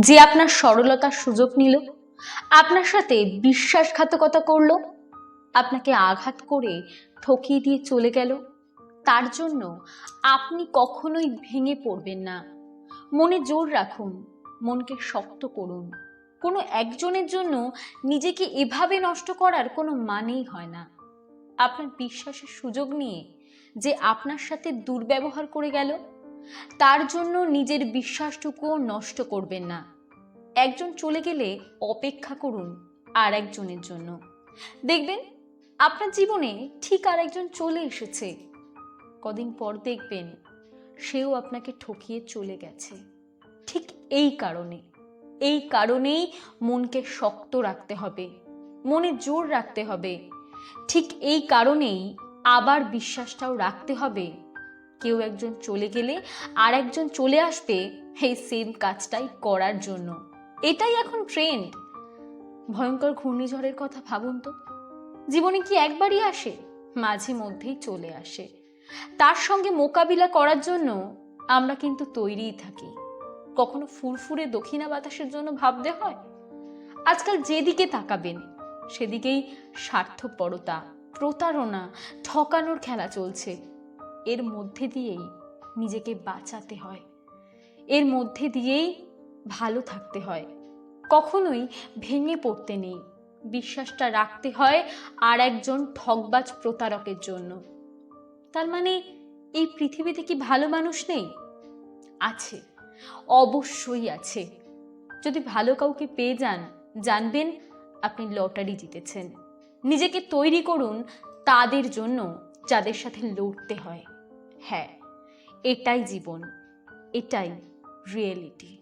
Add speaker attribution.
Speaker 1: যে আপনার সরলতার সুযোগ নিল, আপনার সাথে বিশ্বাসঘাতকতা করল, আপনাকে আঘাত করে ঠকিয়ে দিয়ে চলে গেল, তার জন্য আপনি কখনোই ভেঙে পড়বেন না। মনে জোর রাখুন, মনকে শক্ত করুন। কোনো একজনের জন্য নিজেকে এভাবে নষ্ট করার কোনো মানেই হয় না। আপনার বিশ্বাসের সুযোগ নিয়ে যে আপনার সাথে দুর্ব্যবহার করে গেল তার জন্য নিজের বিশ্বাসটুকুও নষ্ট করবেন না। একজন চলে গেলে অপেক্ষা করুন আর একজনের জন্য। দেখবেন, আপনার জীবনে ঠিক আর একজন চলে এসেছে। কদিন পর দেখবেন, সেও আপনাকে ঠকিয়ে চলে গেছে। ঠিক এই কারণে। এই কারণেই মনকে শক্ত রাখতে হবে। মনে জোর রাখতে হবে। ঠিক এই কারণেই আবার বিশ্বাসটাও রাখতে হবে কেউ একজন চলে গেলে আর একজন চলে আসবে এই সেম কাজটাই করার জন্য। এটাই এখন ট্রেন্ড ভয়ঙ্কর ঘূর্ণিঝড়ের কথা ভাবুন তো। জীবনে কি একবারই আসে? মাঝে মধ্যেই চলে আসে। তার সঙ্গে মোকাবিলা করার জন্য আমরা কিন্তু তৈরিই থাকি। কখনো ফুরফুরে দক্ষিণা বাতাসের জন্য ভাবতে হয়? আজকাল যেদিকে তাকাবেন, সেদিকেই স্বার্থপরতা, প্রতারণা, ঠকানোর খেলা চলছে। এর মধ্যে দিয়েই নিজেকে বাঁচাতে হয়। এর মধ্যে দিয়েই ভালো থাকতে হয়। কখনোই ভেঙে পড়তে নেই। বিশ্বাসটা রাখতে হয় আর একজন ঠকবাজ প্রতারকের জন্য। তার মানে এই পৃথিবীতে কি ভালো মানুষ নেই? আছে। অবশ্যই আছে। যদি ভালো কাউকে পেয়ে যান, জানবেন আপনি লটারি জিতেছেন। নিজেকে তৈরি করুন তাদের জন্য যাদের সাথে লড়তে হয়। হ্যাঁ এটাই জীবন এটাই রিয়েলিটি